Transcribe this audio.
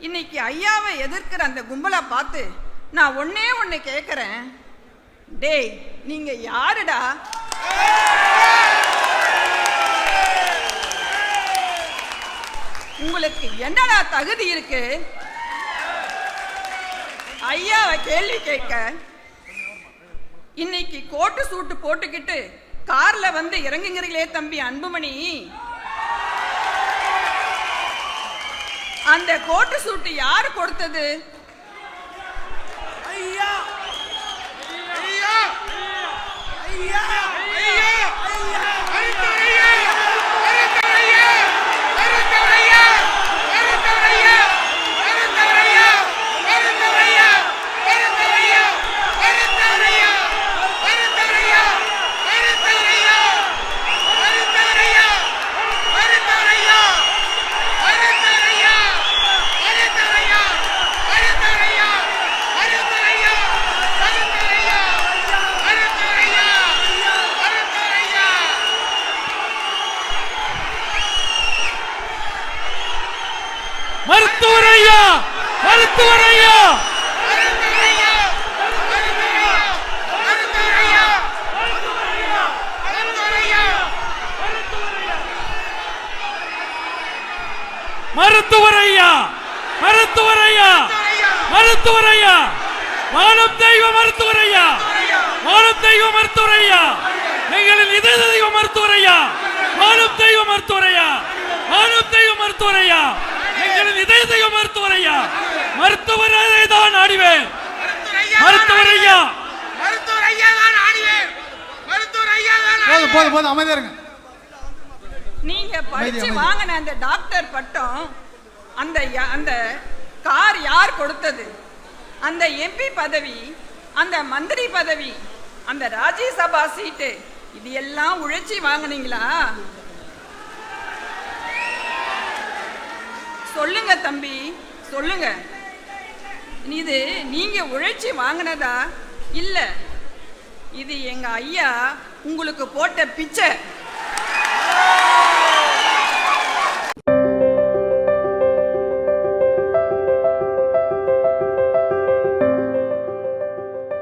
இன்னைக்கு ஐயாவை எதிர்க்கிற அந்த கும்பலை பார்த்து நான் ஒன்னே ஒன்று கேட்குறேன் டேய் நீங்க யாருடா? உங்களுக்கு என்னடா தகுதி இருக்கு? ஐயாவை கேள்வி கேட்க இன்னைக்கு கோட்டு சூட்டு போட்டுக்கிட்டு கார்ல வந்து இறங்குங்கிறீங்களே தம்பி அன்புமணி. அந்த கோட்டு சூட்டு யாரு கொடுத்தது? மருத்துவர் ஐயா மருத்துவர் ஐயா மருத்துவர் ஐயா மருத்துவர் ஐயா மருத்துவர் ஐயா வானம் தெய்வ மருத்துவர் ஐயா வானம் தெய்வ மருத்துவர் ஐயா எங்களின் இதய தெய்வ மருத்துவர் ஐயா வானம் தெய்வ மருத்துவர் ஐயா வானம் தெய்வ மருத்துவர் ஐயா எங்களின் இதய தெய்வ மருத்துவர் ஐயா மருத்துவரை தான் ஆடிவேன். மருத்துவர் ஐயா மருத்துவர் ஐயா தான் ஆடிவேன் மருத்துவர் ஐயா தான் போதும் போதும் போதும் அமைதியா. இருங்க நீங்க படிச்சு. வாங்கின அந்த டாக்டர் பட்டம் அந்த ய- அந்த கார் யார் கொடுத்தது? அந்த எம்பி பதவி அந்த மந்திரி பதவி அந்த ராஜ்யசபா சீட்டு இது எல்லாம் உழைச்சி வாங்குனீங்களா? சொல்லுங்க தம்பி சொல்லுங்க. இது நீங்க உழைச்சி வாங்கினதா? இல்ல இது எங்க ஐயா உங்களுக்கு போட்ட பிச்சை.